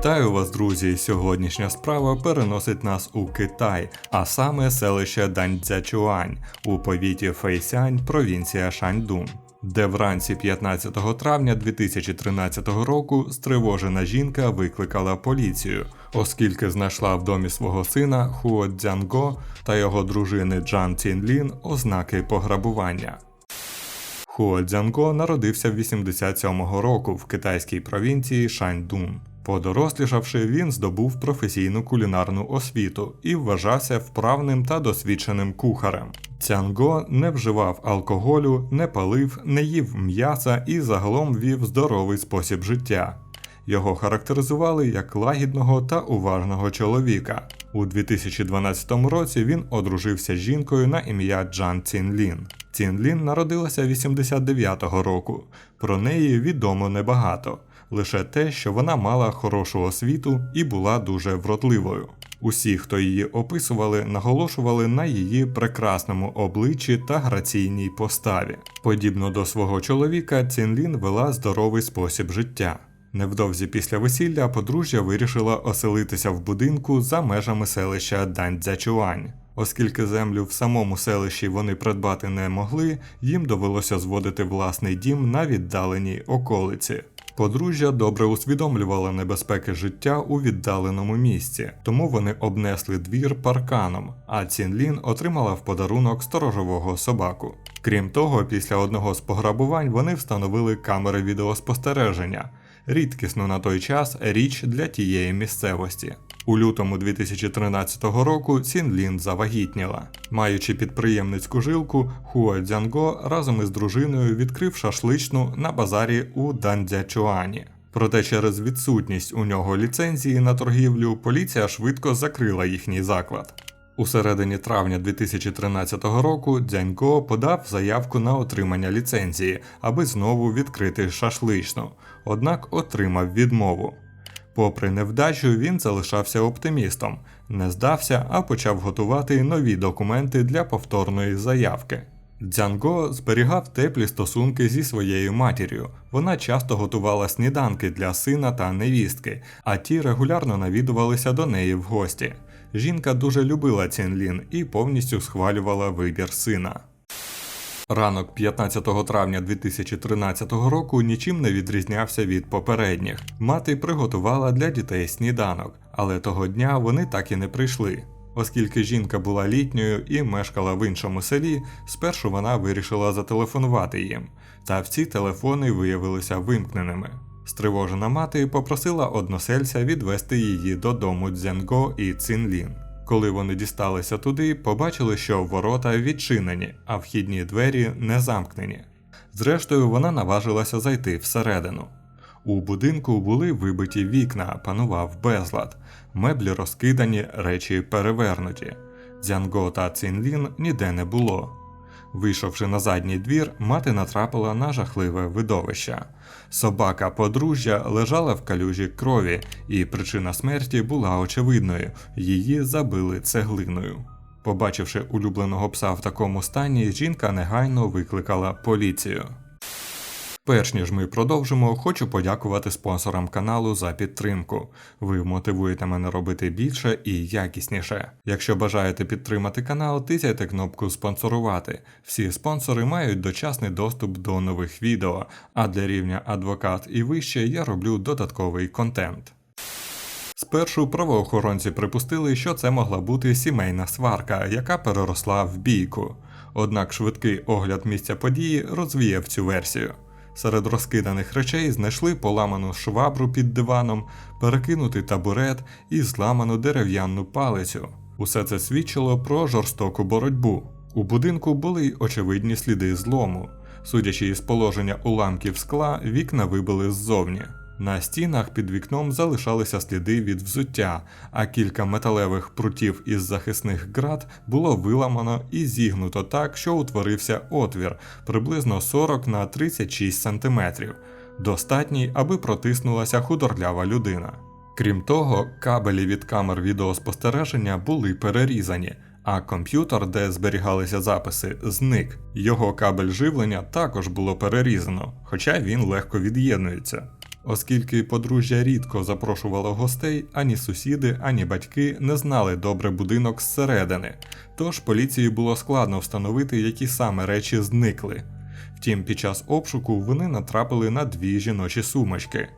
Вітаю вас, друзі! Сьогоднішня справа переносить нас у Китай, а саме селище Даньцзячуань у повіті Фейсянь, провінція Шаньдун. Де вранці 15 травня 2013 року стривожена жінка викликала поліцію, оскільки знайшла в домі свого сина Хуо Цзянго та його дружини Джан Цінлін ознаки пограбування. Хуо Цзянго народився в 87-го року в китайській провінції Шаньдун. Подорослішавши, він здобув професійну кулінарну освіту і вважався вправним та досвідченим кухарем. Цянго не вживав алкоголю, не палив, не їв м'яса і загалом вів здоровий спосіб життя. Його характеризували як лагідного та уважного чоловіка. У 2012 році він одружився з жінкою на ім'я Джан Цінлін. Цінлін народилася 89-го року. Про неї відомо небагато, лише те, що вона мала хорошу освіту і була дуже вродливою. Усі, хто її описували, наголошували на її прекрасному обличчі та граційній поставі. Подібно до свого чоловіка, Цінлін вела здоровий спосіб життя. Невдовзі після весілля подружжя вирішила оселитися в будинку за межами селища Даньцзячуань. Оскільки землю в самому селищі вони придбати не могли, їм довелося зводити власний дім на віддаленій околиці. Подружжя добре усвідомлювало небезпеки життя у віддаленому місці, тому вони обнесли двір парканом, а Цінлін отримала в подарунок сторожового собаку. Крім того, після одного з пограбувань вони встановили камери відеоспостереження, рідкісну на той час річ для тієї місцевості. У лютому 2013 року Цінлін завагітніла. Маючи підприємницьку жилку, Хуа Цзянго разом із дружиною відкрив шашличну на базарі у Дандзячуані. Проте через відсутність у нього ліцензії на торгівлю поліція швидко закрила їхній заклад. У середині травня 2013 року Дзянько подав заявку на отримання ліцензії, аби знову відкрити шашличну, однак отримав відмову. Попри невдачу, він залишався оптимістом, не здався, а почав готувати нові документи для повторної заявки. Дзянго зберігав теплі стосунки зі своєю матір'ю. Вона часто готувала сніданки для сина та невістки, а ті регулярно навідувалися до неї в гості. Жінка дуже любила Цінлін і повністю схвалювала вибір сина. Ранок 15 травня 2013 року нічим не відрізнявся від попередніх. Мати приготувала для дітей сніданок, але того дня вони так і не прийшли. Оскільки жінка була літньою і мешкала в іншому селі, спершу вона вирішила зателефонувати їм, та всі телефони виявилися вимкненими. Стривожена мати попросила односельця відвести її додому Дзянго і Цинлін. Коли вони дісталися туди, побачили, що ворота відчинені, а вхідні двері не замкнені. Зрештою, вона наважилася зайти всередину. У будинку були вибиті вікна, панував безлад, меблі розкидані, речі перевернуті. Дзянго та Цінлін ніде не було. Вийшовши на задній двір, мати натрапила на жахливе видовище. Собака подружжя лежала в калюжі крові, і причина смерті була очевидною її забили цеглиною. Побачивши улюбленого пса в такому стані, жінка негайно викликала поліцію. Перш ніж ми продовжимо, хочу подякувати спонсорам каналу за підтримку. Ви мотивуєте мене робити більше і якісніше. Якщо бажаєте підтримати канал, тисяйте кнопку спонсорувати. Всі спонсори мають дочасний доступ до нових відео, а для рівня адвокат і вище я роблю додатковий контент. Спершу правоохоронці припустили, що це могла бути сімейна сварка, яка переросла в бійку. Однак швидкий огляд місця події розвіяв цю версію. Серед розкиданих речей знайшли поламану швабру під диваном, перекинутий табурет і зламану дерев'яну палицю. Усе це свідчило про жорстоку боротьбу. У будинку були й очевидні сліди злому. Судячи із положення уламків скла, вікна вибили ззовні. На стінах під вікном залишалися сліди від взуття, а кілька металевих прутів із захисних град було виламано і зігнуто так, що утворився отвір приблизно 40 на 36 см, достатній, аби протиснулася худорлява людина. Крім того, кабелі від камер відеоспостереження були перерізані. А комп'ютер, де зберігалися записи, зник. Його кабель живлення також було перерізано, хоча він легко від'єднується. Оскільки подружжя рідко запрошувало гостей, ані сусіди, ані батьки не знали добре будинок зсередини, тож поліції було складно встановити, які саме речі зникли. Втім, під час обшуку вони натрапили на дві жіночі сумочки.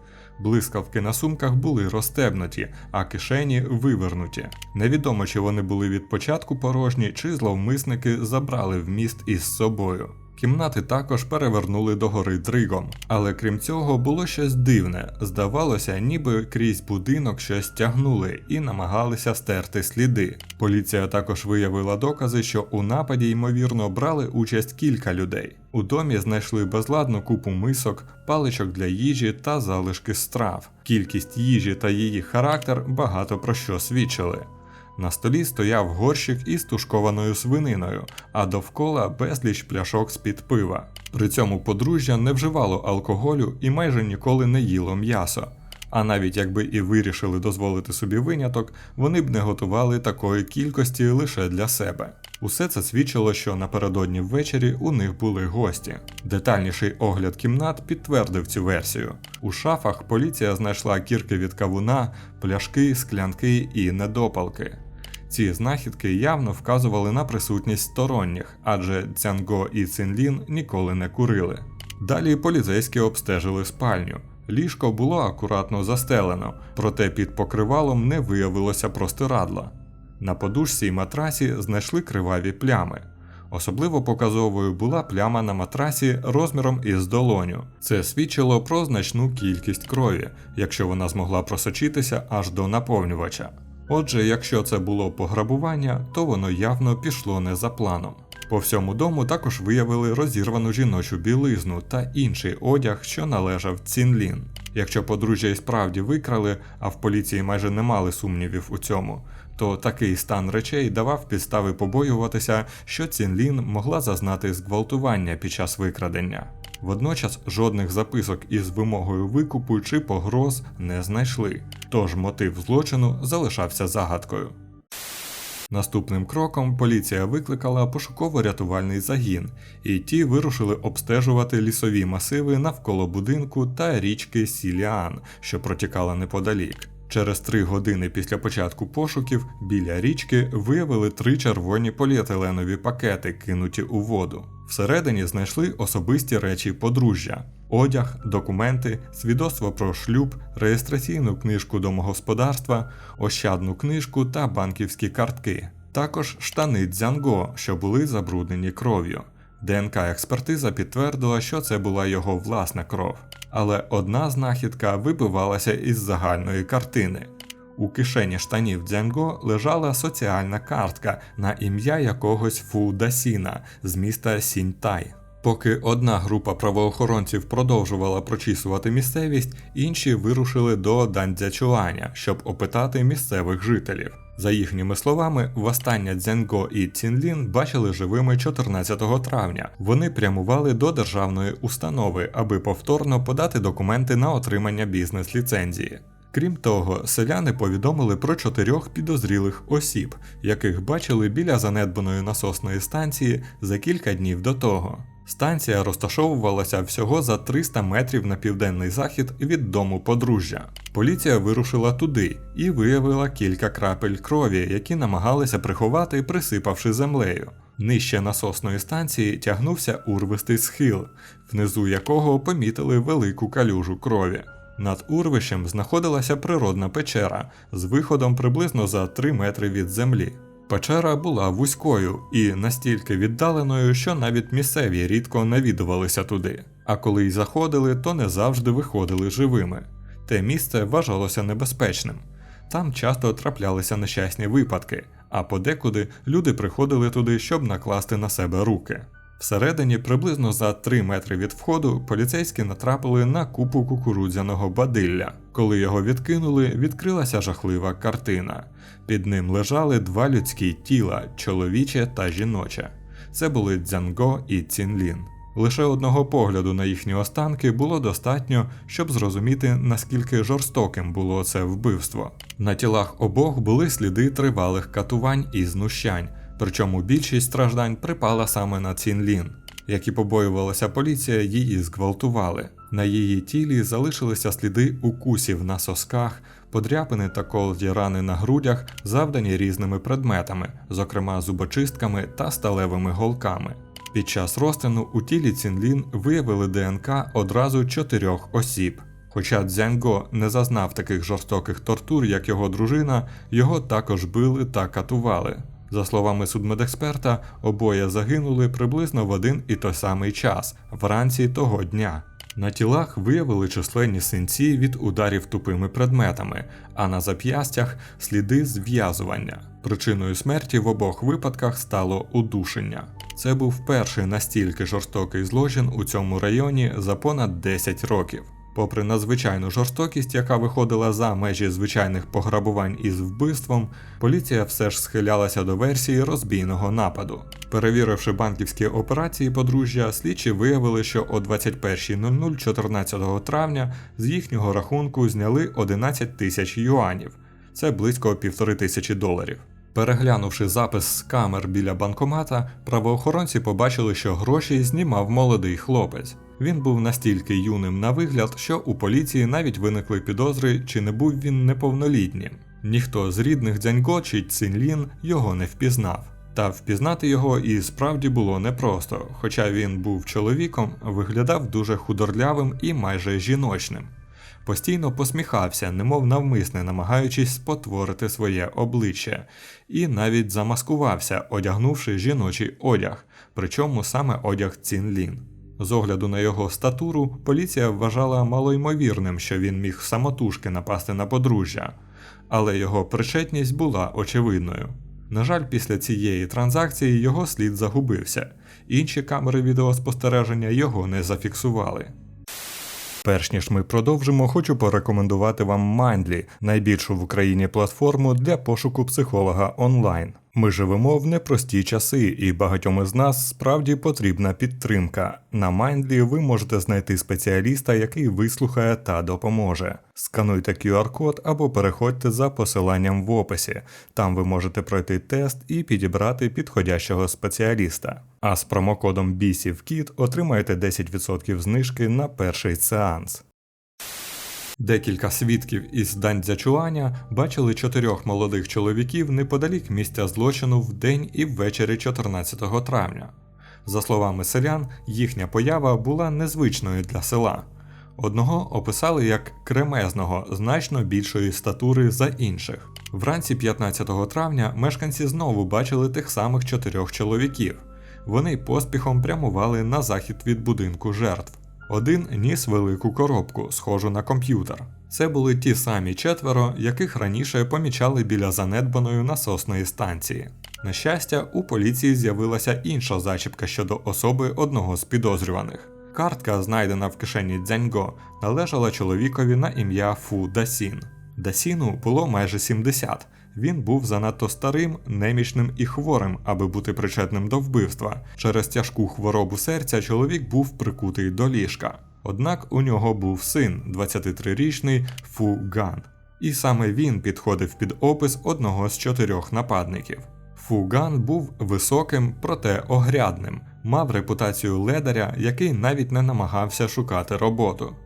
Блискавки на сумках були розстебнуті, а кишені вивернуті. Невідомо, чи вони були від початку порожні, чи зловмисники забрали вміст із собою. Кімнати також перевернули догори дригом, але крім цього було щось дивне. Здавалося, ніби крізь будинок щось тягнули і намагалися стерти сліди. Поліція також виявила докази, що у нападі ймовірно брали участь кілька людей. У домі знайшли безладну купу мисок, паличок для їжі та залишки страв. Кількість їжі та її характер багато про що свідчили. На столі стояв горщик із тушкованою свининою, а довкола безліч пляшок з-під пива. При цьому подружжя не вживало алкоголю і майже ніколи не їло м'ясо. А навіть якби і вирішили дозволити собі виняток, вони б не готували такої кількості лише для себе. Усе це свідчило, що напередодні ввечері у них були гості. Детальніший огляд кімнат підтвердив цю версію. У шафах поліція знайшла кірки від кавуна, пляшки, склянки і недопалки. Ці знахідки явно вказували на присутність сторонніх, адже Цянго і Цинлін ніколи не курили. Далі поліцейські обстежили спальню. Ліжко було акуратно застелено, проте під покривалом не виявилося простирадла. На подушці й матрасі знайшли криваві плями. Особливо показовою була пляма на матрасі розміром із долоню. Це свідчило про значну кількість крові, якщо вона змогла просочитися аж до наповнювача. Отже, якщо це було пограбування, то воно явно пішло не за планом. По всьому дому також виявили розірвану жіночу білизну та інший одяг, що належав Цінлін. Якщо подружжя і справді викрали, а в поліції майже не мали сумнівів у цьому, то такий стан речей давав підстави побоюватися, що Цінлін могла зазнати зґвалтування під час викрадення. Водночас жодних записок із вимогою викупу чи погроз не знайшли, тож мотив злочину залишався загадкою. Наступним кроком поліція викликала пошуково-рятувальний загін, і ті вирушили обстежувати лісові масиви навколо будинку та річки Сіліан, що протікала неподалік. Через три години після початку пошуків біля річки виявили три червоні поліетиленові пакети, кинуті у воду. Всередині знайшли особисті речі подружжя: одяг, документи, свідоцтво про шлюб, реєстраційну книжку домогосподарства, ощадну книжку та банківські картки. Також штани дзянго, що були забруднені кров'ю. ДНК експертиза підтвердила, що це була його власна кров. Але одна знахідка вибивалася із загальної картини. У кишені штанів Дзянго лежала соціальна картка на ім'я якогось Фу Дасіна з міста Сіньтай. Поки одна група правоохоронців продовжувала прочісувати місцевість, інші вирушили до Дандзячуаня, щоб опитати місцевих жителів. За їхніми словами, востаннє Дзянго і Цінлін бачили живими 14 травня. Вони прямували до державної установи, аби повторно подати документи на отримання бізнес-ліцензії. Крім того, селяни повідомили про чотирьох підозрілих осіб, яких бачили біля занедбаної насосної станції за кілька днів до того. Станція розташовувалася всього за 300 метрів на південний захід від дому подружжя. Поліція вирушила туди і виявила кілька крапель крові, які намагалися приховати, присипавши землею. Нижче насосної станції тягнувся урвистий схил, внизу якого помітили велику калюжу крові. Над урвищем знаходилася природна печера з виходом приблизно за 3 метри від землі. Печера була вузькою і настільки віддаленою, що навіть місцеві рідко навідувалися туди. А коли й заходили, то не завжди виходили живими. Те місце вважалося небезпечним. Там часто траплялися нещасні випадки, а подекуди люди приходили туди, щоб накласти на себе руки. Всередині, приблизно за 3 метри від входу, поліцейські натрапили на купу кукурудзяного бадилля. Коли його відкинули, відкрилася жахлива картина. Під ним лежали два людські тіла чоловіче та жіноче. Це були Дзянго і Цінлін. Лише одного погляду на їхні останки було достатньо, щоб зрозуміти, наскільки жорстоким було це вбивство. На тілах обох були сліди тривалих катувань і знущань, причому більшість страждань припала саме на Цінлін. Як і побоювалася поліція, її зґвалтували. На її тілі залишилися сліди укусів на сосках, подряпини та колоді рани на грудях, завдані різними предметами, зокрема зубочистками та сталевими голками. Під час розтину у тілі Цінлін виявили ДНК одразу чотирьох осіб. Хоча Дзяньго не зазнав таких жорстоких тортур, як його дружина, його також били та катували. За словами судмедексперта, обоє загинули приблизно в один і той самий час, вранці того дня. На тілах виявили численні синці від ударів тупими предметами, а на зап'ястях сліди зв'язування. Причиною смерті в обох випадках стало удушення. Це був перший настільки жорстокий злочин у цьому районі за понад 10 років. Попри надзвичайну жорстокість, яка виходила за межі звичайних пограбувань із вбивством, поліція все ж схилялася до версії розбійного нападу. Перевіривши банківські операції подружжя, слідчі виявили, що о 21.00 14 травня з їхнього рахунку зняли 11 тисяч юанів, це близько півтори тисячі доларів. Переглянувши запис з камер біля банкомата, правоохоронці побачили, що гроші знімав молодий хлопець. Він був настільки юним на вигляд, що у поліції навіть виникли підозри, чи не був він неповнолітнім. Ніхто з рідних Дзяньго чи Цинлін його не впізнав. Та впізнати його і справді було непросто, хоча він був чоловіком, виглядав дуже худорлявим і майже жіночним. Постійно посміхався, немов навмисне намагаючись спотворити своє обличчя, і навіть замаскувався, одягнувши жіночий одяг, причому саме одяг Цінлін. З огляду на його статуру, поліція вважала малоймовірним, що він міг самотужки напасти на подружжя, але його причетність була очевидною. На жаль, після цієї транзакції його слід загубився, інші камери відеоспостереження його не зафіксували. Перш ніж ми продовжимо, хочу порекомендувати вам Mindly, найбільшу в Україні платформу для пошуку психолога онлайн. Ми живемо в непрості часи, і багатьом із нас справді потрібна підтримка. На Mindly ви можете знайти спеціаліста, який вислухає та допоможе. Скануйте QR-код або переходьте за посиланням в описі. Там ви можете пройти тест і підібрати підходящого спеціаліста. А з промокодом BISIVKID отримаєте 10% знижки на перший сеанс. Декілька свідків із Даньцзячуаня бачили чотирьох молодих чоловіків неподалік місця злочину в день і ввечері 14 травня. За словами селян, їхня поява була незвичною для села. Одного описали як кремезного, значно більшої статури за інших. Вранці 15 травня мешканці знову бачили тих самих чотирьох чоловіків. Вони поспіхом прямували на захід від будинку жертв. Один ніс велику коробку, схожу на комп'ютер. Це були ті самі четверо, яких раніше помічали біля занедбаної насосної станції. На щастя, у поліції з'явилася інша зачіпка щодо особи одного з підозрюваних. Картка, знайдена в кишені Дзяньго, належала чоловікові на ім'я Фу Дасін. Дасіну було майже 70. Він був занадто старим, немічним і хворим, аби бути причетним до вбивства. Через тяжку хворобу серця чоловік був прикутий до ліжка. Однак у нього був син, 23-річний Фу Ган. І саме він підходив під опис одного з чотирьох нападників. Фу Ган був високим, проте огрядним, мав репутацію ледаря, який навіть не намагався шукати роботу.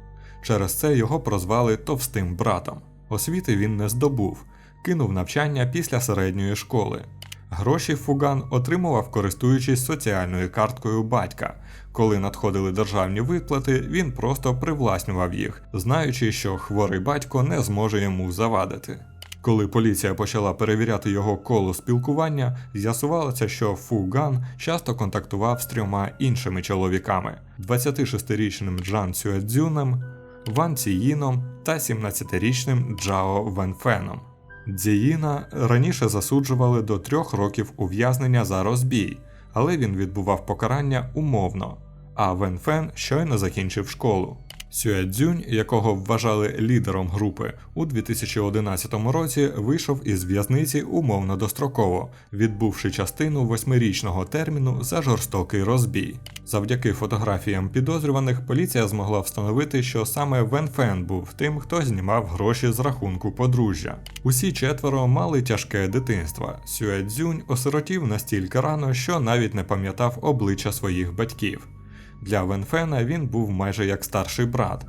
Через це його прозвали товстим братом. Освіти він не здобув, кинув навчання після середньої школи. Гроші Фуган отримував, користуючись соціальною карткою батька. Коли надходили державні виплати, він просто привласнював їх, знаючи, що хворий батько не зможе йому завадити. Коли поліція почала перевіряти його коло спілкування, з'ясувалося, що Фуган часто контактував з трьома іншими чоловіками: 26-річним Джан Цюедзюном, Ван Ціїном та 17-річним Джао Венфеном. Дзіїна раніше засуджували до трьох років ув'язнення за розбій, але він відбував покарання умовно, а Вен Фен щойно закінчив школу. Сюедзюнь, якого вважали лідером групи, у 2011 році вийшов із в'язниці умовно достроково, відбувши частину восьмирічного терміну за жорстокий розбій. Завдяки фотографіям підозрюваних поліція змогла встановити, що саме Вен Фен був тим, хто знімав гроші з рахунку подружжя. Усі четверо мали тяжке дитинство. Сюедзюнь осиротів настільки рано, що навіть не пам'ятав обличчя своїх батьків. Для Венфена він був майже як старший брат.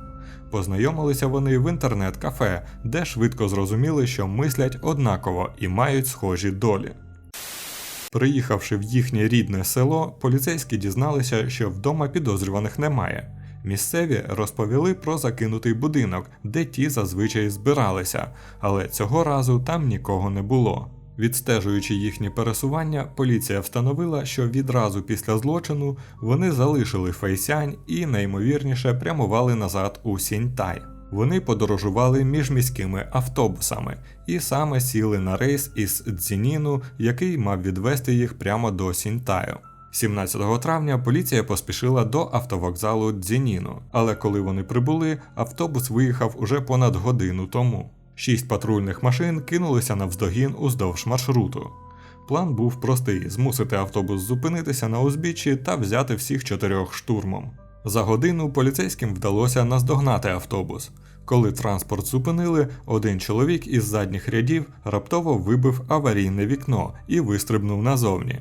Познайомилися вони в інтернет-кафе, де швидко зрозуміли, що мислять однаково і мають схожі долі. Приїхавши в їхнє рідне село, поліцейські дізналися, що вдома підозрюваних немає. Місцеві розповіли про закинутий будинок, де ті зазвичай збиралися, але цього разу там нікого не було. Відстежуючи їхні пересування, поліція встановила, що відразу після злочину вони залишили Фейсянь і найімовірніше прямували назад у Сіньтай. Вони подорожували між міськими автобусами і саме сіли на рейс із Цзініну, який мав відвести їх прямо до Сінтаю. 17 травня поліція поспішила до автовокзалу Дзініну, але коли вони прибули, автобус виїхав уже понад годину тому. Шість патрульних машин кинулися навздогін уздовж маршруту. План був простий: змусити автобус зупинитися на узбіччі та взяти всіх чотирьох штурмом. За годину поліцейським вдалося наздогнати автобус. Коли транспорт зупинили, один чоловік із задніх рядів раптово вибив аварійне вікно і вистрибнув назовні.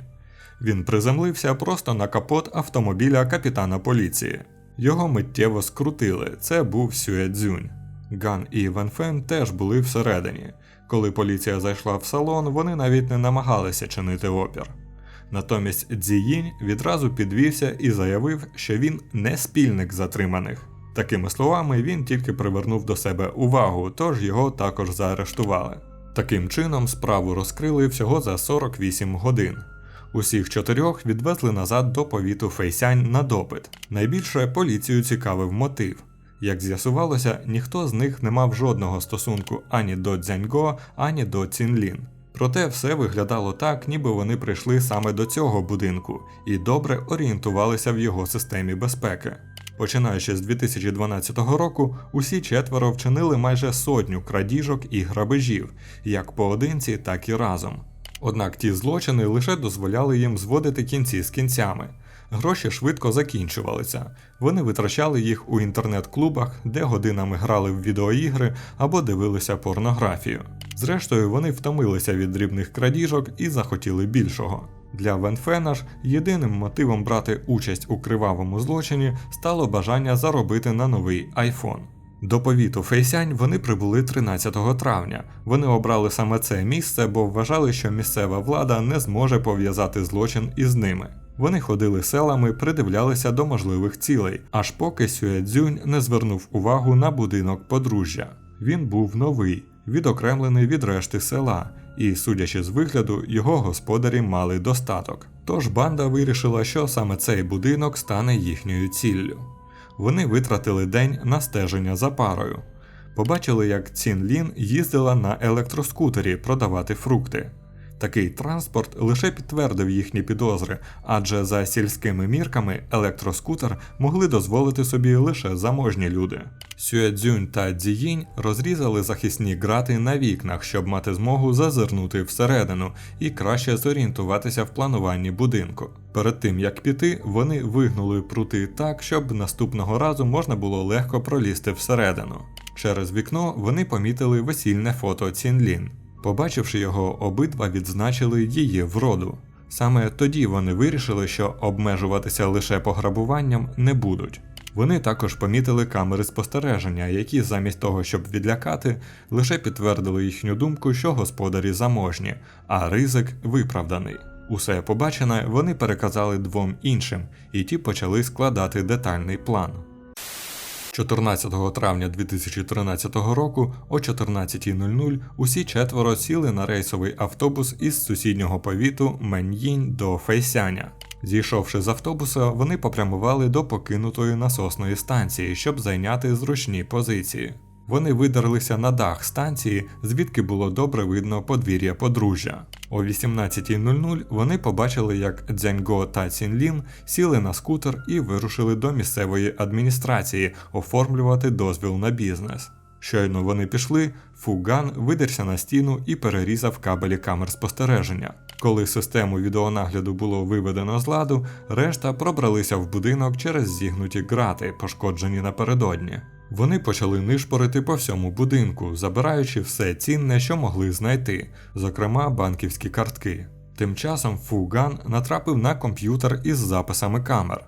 Він приземлився просто на капот автомобіля капітана поліції. Його миттєво скрутили. Це був Сюедзюнь. Ган і Ван Фен теж були всередині. Коли поліція зайшла в салон, вони навіть не намагалися чинити опір. Натомість Цзіїнь відразу підвівся і заявив, що він не спільник затриманих. Такими словами, він тільки привернув до себе увагу, тож його також заарештували. Таким чином, справу розкрили всього за 48 годин. Усіх чотирьох відвезли назад до повіту Фейсянь на допит. Найбільше поліцію цікавив мотив. Як з'ясувалося, ніхто з них не мав жодного стосунку ані до Дзяньго, ані до Цінлін. Проте все виглядало так, ніби вони прийшли саме до цього будинку і добре орієнтувалися в його системі безпеки. Починаючи з 2012 року, усі четверо вчинили майже сотню крадіжок і грабежів, як поодинці, так і разом. Однак ті злочини лише дозволяли їм зводити кінці з кінцями. Гроші швидко закінчувалися. Вони витрачали їх у інтернет-клубах, де годинами грали в відеоігри або дивилися порнографію. Зрештою, вони втомилися від дрібних крадіжок і захотіли більшого. Для Венфена ж єдиним мотивом брати участь у кривавому злочині стало бажання заробити на новий iPhone. До повіту Фейсянь вони прибули 13 травня. Вони обрали саме це місце, бо вважали, що місцева влада не зможе пов'язати злочин із ними. Вони ходили селами, придивлялися до можливих цілей, аж поки Сюедзюнь не звернув увагу на будинок подружжя. Він був новий, відокремлений від решти села, і, судячи з вигляду, його господарі мали достаток. Тож банда вирішила, що саме цей будинок стане їхньою ціллю. Вони витратили день на стеження за парою. Побачили, як Цін Лін їздила на електроскутері продавати фрукти. Такий транспорт лише підтвердив їхні підозри, адже за сільськими мірками електроскутер могли дозволити собі лише заможні люди. Сюедзюнь та Цзіїнь розрізали захисні грати на вікнах, щоб мати змогу зазирнути всередину і краще зорієнтуватися в плануванні будинку. Перед тим як піти, вони вигнули прути так, щоб наступного разу можна було легко пролізти всередину. Через вікно вони помітили весільне фото Цінлін. Побачивши його, обидва відзначили її вроду. Саме тоді вони вирішили, що обмежуватися лише пограбуванням не будуть. Вони також помітили камери спостереження, які замість того, щоб відлякати, лише підтвердили їхню думку, що господарі заможні, а ризик виправданий. Усе побачене вони переказали двом іншим, і ті почали складати детальний план. 14 травня 2013 року о 14.00 усі четверо сіли на рейсовий автобус із сусіднього повіту Меньїнь до Фейсяня. Зійшовши з автобуса, вони попрямували до покинутої насосної станції, щоб зайняти зручні позиції. Вони видерлися на дах станції, звідки було добре видно подвір'я подружжя. О 18.00 вони побачили, як Дзяньго та Цінлін сіли на скутер і вирушили до місцевої адміністрації оформлювати дозвіл на бізнес. Щойно вони пішли, Фуган видерся на стіну і перерізав кабелі камер спостереження. Коли систему відеонагляду було виведено з ладу, решта пробралися в будинок через зігнуті грати, пошкоджені напередодні. Вони почали нишпорити по всьому будинку, забираючи все цінне, що могли знайти, зокрема банківські картки. Тим часом Фуган натрапив на комп'ютер із записами камер.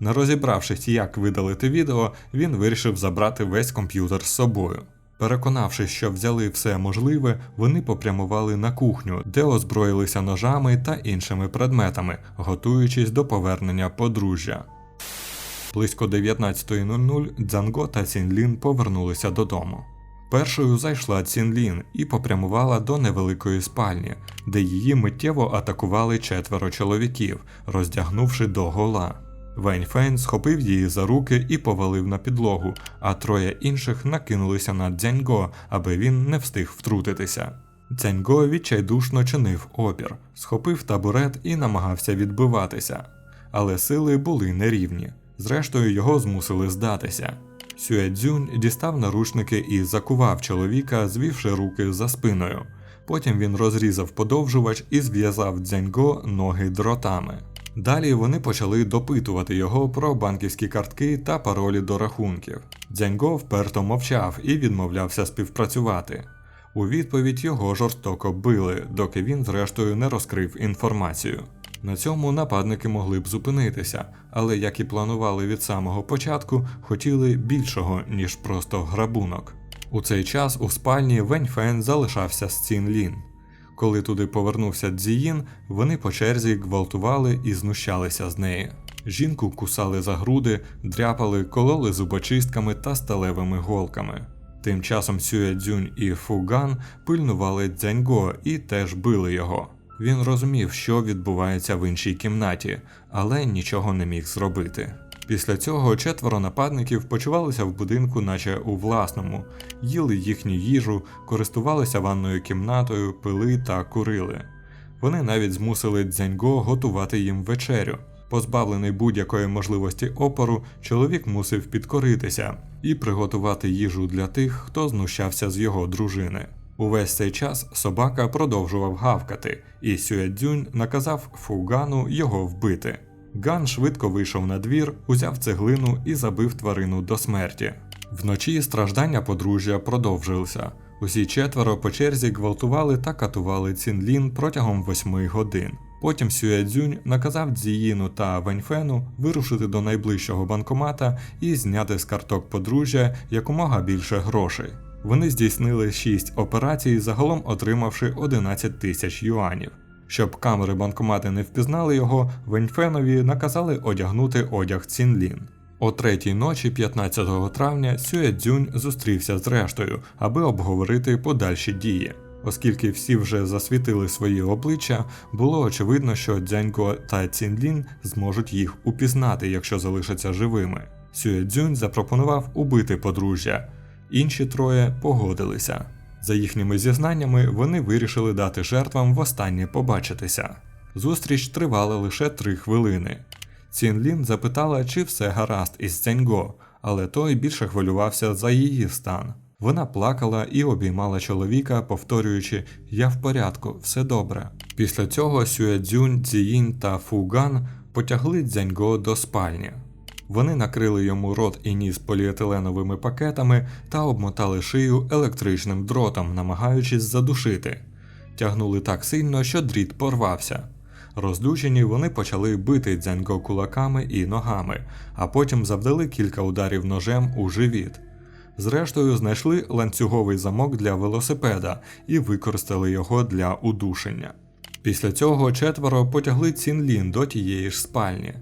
Не розібравшись, як видалити відео, він вирішив забрати весь комп'ютер з собою. Переконавшись, що взяли все можливе, вони попрямували на кухню, де озброїлися ножами та іншими предметами, готуючись до повернення подружжя. Близько 19.00 Дзанго та Цінлін повернулися додому. Першою зайшла Цінлін і попрямувала до невеликої спальні, де її миттєво атакували четверо чоловіків, роздягнувши до гола. Вень Фейн схопив її за руки і повалив на підлогу, а троє інших накинулися на Дзяньго, аби він не встиг втрутитися. Дзяньго відчайдушно чинив опір, схопив табурет і намагався відбиватися. Але сили були нерівні. Зрештою, його змусили здатися. Сюедзюнь дістав наручники і закував чоловіка, звівши руки за спиною. Потім він розрізав подовжувач і зв'язав дзяньго ноги дротами. Далі вони почали допитувати його про банківські картки та паролі до рахунків. Дзяньго вперто мовчав і відмовлявся співпрацювати. У відповідь його жорстоко били, доки він зрештою не розкрив інформацію. На цьому нападники могли б зупинитися, але як і планували від самого початку, хотіли більшого, ніж просто грабунок. У цей час у спальні Вень Фен залишався з Цін Лін. Коли туди повернувся Дзіїн, вони по черзі гвалтували і знущалися з неї. Жінку кусали за груди, дряпали, кололи зубочистками та сталевими голками. Тим часом Сює Дзюнь і Фуган пильнували Дзяньго і теж били його. Він розумів, що відбувається в іншій кімнаті, але нічого не міг зробити. Після цього четверо нападників почувалися в будинку, наче у власному, їли їхню їжу, користувалися ванною кімнатою, пили та курили. Вони навіть змусили Дзяньго готувати їм вечерю. Позбавлений будь-якої можливості опору, чоловік мусив підкоритися і приготувати їжу для тих, хто знущався з його дружини. Увесь цей час собака продовжував гавкати, і Сюедзюнь наказав Фугану його вбити. Ган швидко вийшов на двір, узяв цеглину і забив тварину до смерті. Вночі страждання подружжя продовжилися. Усі четверо по черзі гвалтували та катували Цінлін протягом восьми годин. Потім Сюедзюнь наказав Дзіїну та Веньфену вирушити до найближчого банкомата і зняти з карток подружжя якомога більше грошей. Вони здійснили 6 операцій, загалом отримавши 11 тисяч юанів. Щоб камери банкомати не впізнали його, Веньфенові наказали одягнути одяг Цінлін. О третій ночі, 15 травня, Сюедзюнь зустрівся з рештою, аби обговорити подальші дії. Оскільки всі вже засвітили свої обличчя, було очевидно, що Дзянько та Цінлін зможуть їх упізнати, якщо залишаться живими. Сюедзюнь запропонував убити подружжя. Інші троє погодилися. За їхніми зізнаннями, вони вирішили дати жертвам востаннє побачитися. Зустріч тривала лише три хвилини. Цінлін запитала, чи все гаразд із Цяньго, але той більше хвилювався за її стан. Вона плакала і обіймала чоловіка, повторюючи Я в порядку, все добре. Після цього Сюедзюнь, Цзіїнь та Фуган потягли Дзяньго до спальні. Вони накрили йому рот і ніс поліетиленовими пакетами та обмотали шию електричним дротом, намагаючись задушити. Тягнули так сильно, що дріт порвався. Розлючені вони почали бити дзяньго кулаками і ногами, а потім завдали кілька ударів ножем у живіт. Зрештою, знайшли ланцюговий замок для велосипеда і використали його для удушення. Після цього четверо потягли Цінлін до тієї ж спальні.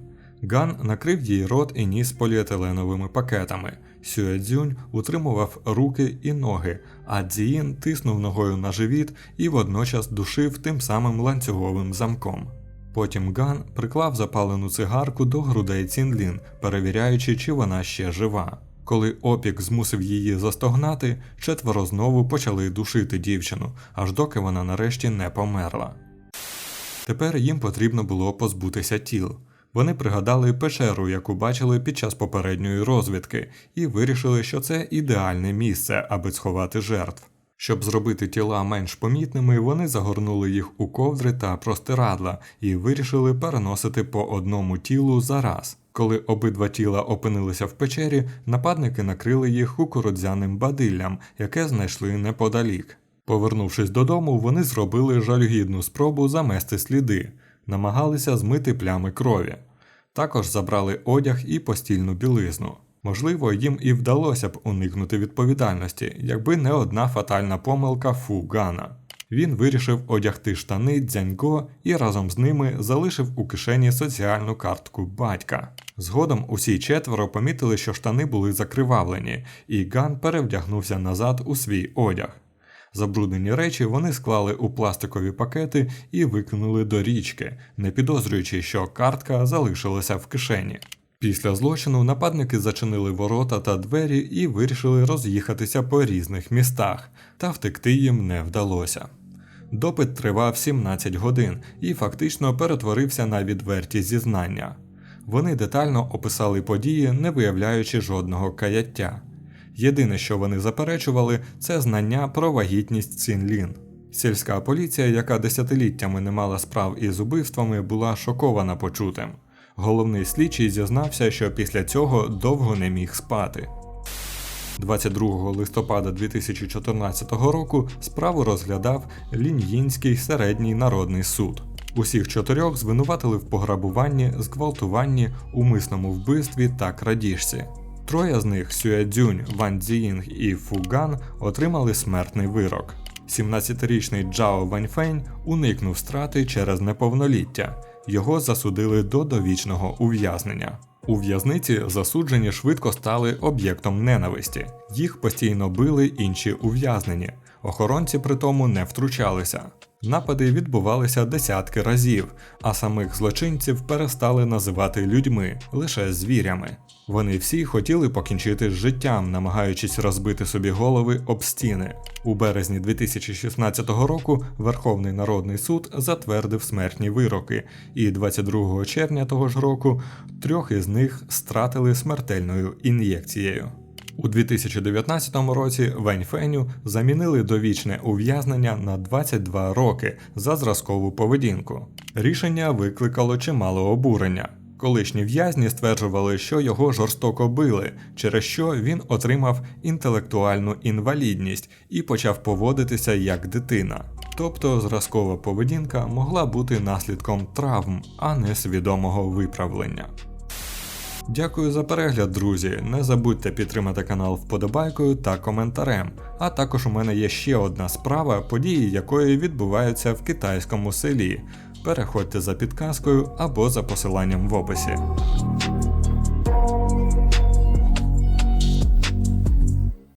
Ган накрив їй рот і ніс поліетиленовими пакетами. Сюедзюнь утримував руки і ноги, а Дзіїн тиснув ногою на живіт і водночас душив тим самим ланцюговим замком. Потім Ган приклав запалену цигарку до грудей Цінлін, перевіряючи, чи вона ще жива. Коли опік змусив її застогнати, четверо знову почали душити дівчину, аж доки вона нарешті не померла. Тепер їм потрібно було позбутися тіл. Вони пригадали печеру, яку бачили під час попередньої розвідки, і вирішили, що це ідеальне місце, аби сховати жертв. Щоб зробити тіла менш помітними, вони загорнули їх у ковдри та простирадла і вирішили переносити по одному тілу за раз. Коли обидва тіла опинилися в печері, нападники накрили їх кукурудзяним бадиллям, яке знайшли неподалік. Повернувшись додому, вони зробили жалюгідну спробу замести сліди, намагалися змити плями крові. Також забрали одяг і постільну білизну. Можливо, їм і вдалося б уникнути відповідальності, якби не одна фатальна помилка Фу Гана. Він вирішив одягти штани дзяньго і разом з ними залишив у кишені соціальну картку батька. Згодом усі четверо помітили, що штани були закривавлені, і Ган перевдягнувся назад у свій одяг. Забруднені речі вони склали у пластикові пакети і викинули до річки, не підозрюючи, що картка залишилася в кишені. Після злочину нападники зачинили ворота та двері і вирішили роз'їхатися по різних містах, та втекти їм не вдалося. Допит тривав 17 годин і фактично перетворився на відверті зізнання. Вони детально описали події, не виявляючи жодного каяття. Єдине, що вони заперечували, це знання про вагітність Цінлін. Сільська поліція, яка десятиліттями не мала справ із убивствами, була шокована почутим. Головний слідчий зізнався, що після цього довго не міг спати. 22 листопада 2014 року справу розглядав Лін'їнський середній народний суд. Усіх чотирьох звинуватили в пограбуванні, зґвалтуванні, умисному вбивстві та крадіжці. Троє з них Сюедзюнь, Ван Цзіїнг і Фуган отримали смертний вирок. 17-річний Джао Ваньфень уникнув страти через неповноліття. Його засудили до довічного ув'язнення. У в'язниці засуджені швидко стали об'єктом ненависті. Їх постійно били інші ув'язнені. Охоронці при тому не втручалися. Напади відбувалися десятки разів, а самих злочинців перестали називати людьми, лише звірями. Вони всі хотіли покінчити з життям, намагаючись розбити собі голови об стіни. У березні 2016 року Верховний народний суд затвердив смертні вироки, і 22 червня того ж року трьох із них стратили смертельною ін'єкцією. У 2019 році Вень Феню замінили довічне ув'язнення на 22 роки за зразкову поведінку. Рішення викликало чимало обурення. Колишні в'язні стверджували, що його жорстоко били, через що він отримав інтелектуальну інвалідність і почав поводитися як дитина. Тобто зразкова поведінка могла бути наслідком травм, а не свідомого виправлення. Дякую за перегляд, друзі. Не забудьте підтримати канал вподобайкою та коментарем. А також у мене є ще одна справа, події якої відбуваються в китайському селі. Переходьте за підказкою або за посиланням в описі.